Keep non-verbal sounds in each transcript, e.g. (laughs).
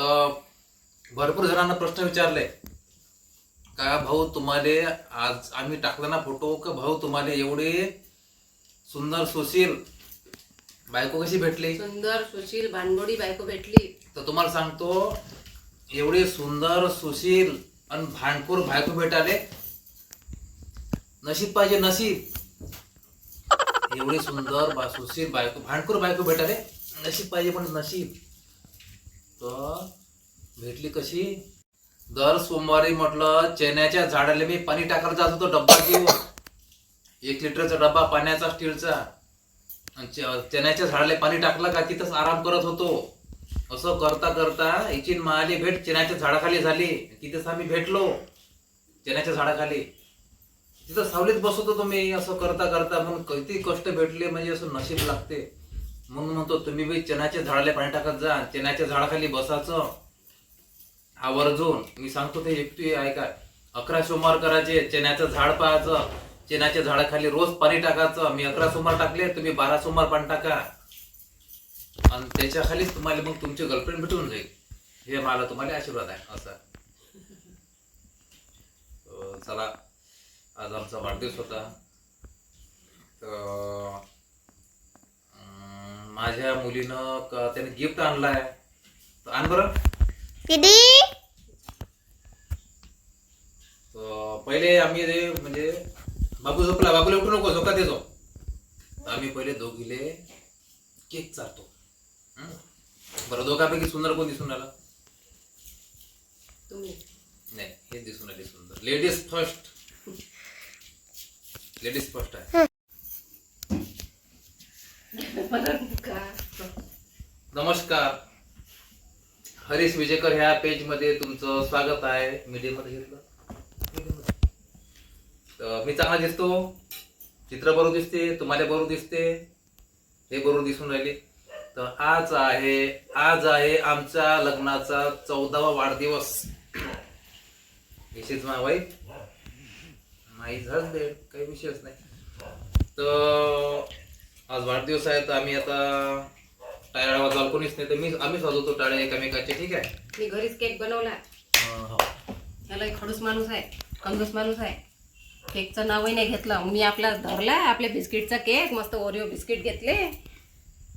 तर भरपूर जणांना प्रश्न विचारले. का भाऊ तुम्हाला आज आम्ही टाकला ना फोटो का भाऊ तुम्हाला एवढे सुंदर सुशील बायको कशी भेटली? सुंदर सुशील भानगोडी बायको भेटली. तर तुम्हाला सांगतो एवढे सुंदर सुशील आणि भांडखोर बायको भेटाले. नशीब पाहिजे नशीब. एवढे सुंदर बा सुशील बायको भांडखोर बायको भेटाले. नशीब पाहिजे पण नशीब. तर भेटली कशी? दर सोमवारी म्हटलं चण्याच्या झाडाला मी पाणी टाकायला जात होतो डब्बा घेऊन. एक लिटरचा डब्बा पाण्याचा स्टीलचा. आणि चण्याच्या झाडाला पाणी टाकलं का तिथंच आराम करत होतो. असं करता करता याची महाली माली भेट चण्याच्या झाडाखाली झाली. तिथेच आम्ही भेटलो चण्याच्या झाडाखाली. तिथं सावलीत बसवतो तुम्ही असं करता करता. मग किती कष्ट भेटले म्हणजे असं नशीब लागते. म्हणून म्हणतो तुम्ही बी चण्याच्या झाडाला पाणी टाकत जा चण्याच्या झाडाखाली बसायचं आवर्जून. मी सांगतो ते एकटी ऐका अकरा सोमवार करायचे चण्याचं झाड पाहायचं चण्याच्या झाडाखाली रोज पाणी टाकायचं. मी अकरा सोमवार टाकले तुम्ही बारा सोमवार पाणी टाका. आणि त्याच्या खालीच तुम्हाला मग तुमची गर्लफ्रेंड भेटून जाईल. हे मला तुम्हाला आशीर्वाद आहे असं. चला आज आमचा वाढदिवस होता. तर माझ्या मुलीनं क- त्याने गिफ्ट आणलाय. तर आण बरं. दीदी तर पहिले आम्ही ते म्हणजे बाबू झोपला बाबूला उठू नको झोका देतो तर आम्ही पहिले दोघीले केक चालतो बरं दोघांपैकी सुंदर कोण दिसून आला तुम्ही. नाही हे दिसून आले सुंदर. लेडीज फर्स्ट लेडीज फर्स्ट आहे. नमस्कार. हरीश विजेकर ह्या पेजमध्ये तुमचं स्वागत आहे. मीडियममध्ये घेतलं मी चांगला दिसतो. चित्र बरोबर दिसते तुम्हाला बरोबर दिसते. हे बरोबर दिसून राहिले. तर आज आहे आज आहे आमच्या लग्नाचा चौदावा वाढदिवस. विशेष माय नाही झालं काही विषयच नाही. तर आज वाढदिवस आहे तर आम्ही आता टाळ्या वाजवायला कोणीच नाही तर मी आम्हीच वाजवतो टाळ्या एकामेकाचे ठीक आहे? मी घरीच केक बनवला हो. त्याला एक खडूस माणूस आहे कंजूस माणूस आहे. केकचं नावही नाही घेतलं. मी आपला धरला आपल्या बिस्किटचा केक मस्त ओरिओ बिस्किट घेतले.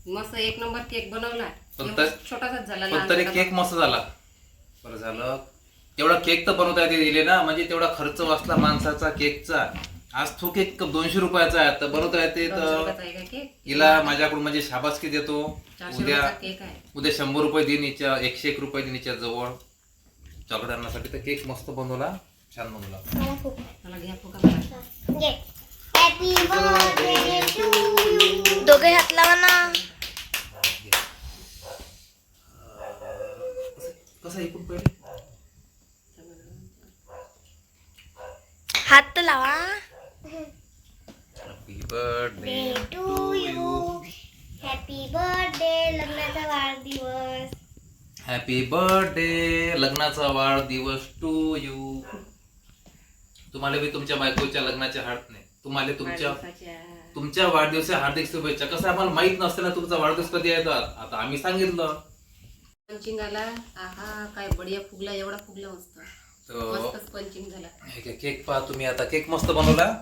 मस्त एक नंबर केक बनवला. पण एवढा तर- छोटासाच झाला पण तरी लहान केक मस्त झाला. बरं झालं. तेवढा केक तर बनवता येते दिले ना म्हणजे तेवढा खर्च वाचला माणसाचा केकचा. आज तो केक दोनशे रुपयाचा आहे. तर बनवता दोनशे तर हिला माझ्याकडून म्हणजे शाबासकी देतो. उद्या उद्या शंभर रुपये देईन हिच्या एकशे एक रुपये देईन हिच्या जवळ. चॉकलेट आणण्यासाठी तर केक मस्त बनवला. छान बनवला. मला खूप मला घ्या फुका मला. घे. हॅपी बर्थडे टू यू दोघे हात लावा ना. कसं ऐकून पहिले? हात लावा. Birthday to you happy birthday लग्नाचा वाढदिवस. हॅपी बर्थडे लग्नाचा वाढदिवस टू यू तुम्हाला बी तुमच्या बायकोच्या लग्नाच्या हार्ट नाही. तुम्हाला तुमच्या वाढदिवसाच्या. तुमच्या वाढदिवसा हार्दिक शुभेच्छा. कसं आम्हाला माहीत नसते ना तुमचा वाढदिवस कधी आहे तर? आता आम्ही सांगितलं. पंचिंग आला आहा काय बढिया फुगला एवढा फुगला मस्त. तर मस्तच पंचिंग झाला. हे घ्या, केक पहा तुम्ही आता. केक मस्त बनवला.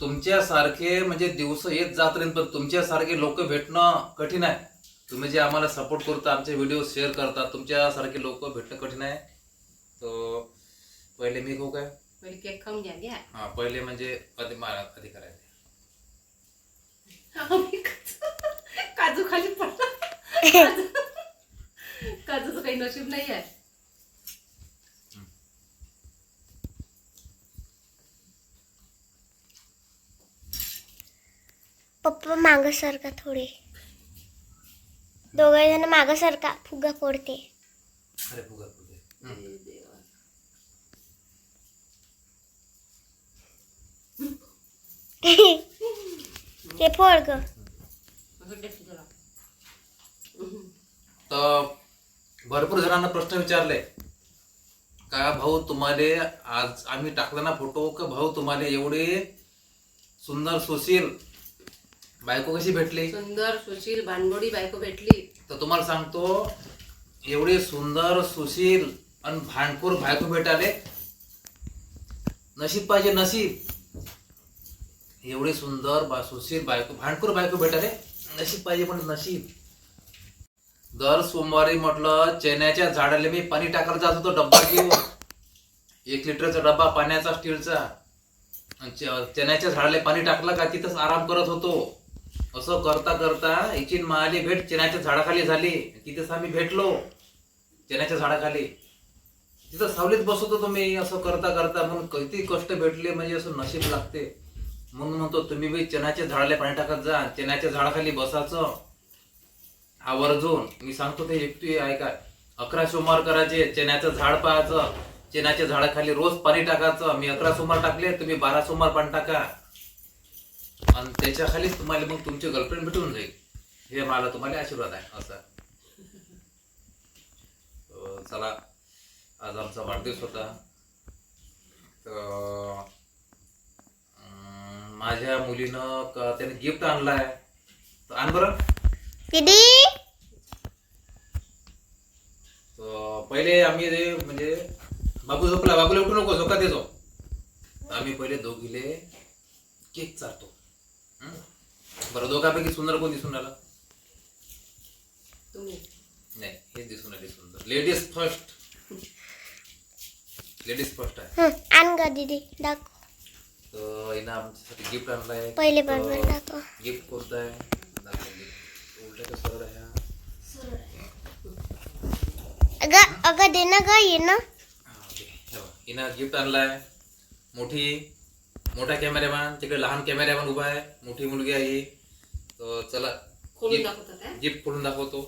तुमच्यासारखे म्हणजे दिवस येत जात राहील पण तुमच्यासारखे लोक भेटणं कठीण आहे. तुम्ही जे आम्हाला सपोर्ट करता आमचे व्हिडिओ शेअर करता तुमच्यासारखे लोक भेटणं कठीण आहे. तर पहिले मी खाऊ काय? पहिले केक खाऊन घ्या घ्या. हा पहिले म्हणजे अधि मा- अधिकार आहे आम्ही काजू- काजू खाली पडला. (laughs) काजू- काजूचं काही नशीब नाही आहे. पप्पा माग सरका थोडे. दोघे जण माग सरका फुगा फोडते. अरे फुगा फुगे हं. ते फोड ग. तर भरपूर जणांना प्रश्न विचारले. का भाऊ तुम्हाला आज आम्ही टाकला ना फोटो का भाऊ तुम्हाला एवढे सुंदर सुशील बायको कशी भेटली? सुंदर सुशील भानगोडी बायको भेटली. तर तुम्हाला सांगतो एवढे सुंदर सुशील आणि भांडखोर बायको भेटाले. नशीब पाहिजे नशीब. एवढे सुंदर बा सुशील बायको भांडखोर बायको भेटाले. नशीब पाहिजे पण नशीब. दर सोमवारी म्हटलं चण्याच्या झाडाला मी पाणी टाकायला जात होतो डब्बा घेऊन. एक लिटरचा डब्बा पाण्याचा स्टीलचा. आणि च- चण्याच्या झाडाला पाणी टाकलं का तिथंच आराम करत होतो. असं करता करता इचिन महाली भेट चण्याच्या झाडाखाली झाली. तिथेच आम्ही भेटलो. चण्याच्या झाडाखाली. तिथं सावलीत बसवतो तुम्ही. असं करता करता म्हणून किती कष्ट भेटले. म्हणजे असं नशीब लागते. म्हणून म्हणतो तुम्ही बी चण्याच्या झाडाला पाणी टाकत जा. चण्याच्या झाडाखाली बसायचं. आवर्जून. मी सांगतो ते एकटी ऐका अकरा सोमवार करायचे. चण्याचं झाड पाहायचं. चण्याच्या झाडाखाली रोज पाणी टाकायचं. मी अकरा सोमवार टाकले. तुम्ही बारा सोमवार पाणी टाका. आणि त्याच्याखाली तुम्हाला मग तुमची गर्लफ्रेंड भेटून जाईल. हे मला तुम्हाला आशीर्वाद आहे असं. चला आज आमचा वाढदिवस होता. तर माझ्या मुलीनं त्याने गिफ्ट आणलाय. तर आण बरं. पहिले आम्ही म्हणजे बाबू झोपला. बाबूला उठू नको झोका देतो. आम्ही पहिले दोघीले केक चालतो बरं दोघांपैकी सुंदर कोण दिसून आला तुम्ही. नाही हे दिसून आली सुंदर. लेडीज़ फ़र्स्ट लेडीज़ फ़र्स्ट आहे. हं, आण ग दीदी दाखव. तर हिनं आमच्यासाठी गिफ्ट आणलाय. पहिले बरोबर दाखव. गिफ्ट कोणतं आहे? दाखव gift. उलटा का सरळ आहे हा? अगं अगं दे ना ग ये ना. हा, ओके. हे बघ. हिनं गिफ्ट आणलाय. मोठी. मोठा कॅमेरामॅन तिकडे लहान कॅमेरामॅन उभा आहे. मोठी मुलगी आहे तर चला? गिफ्ट खोलून दाखवतो.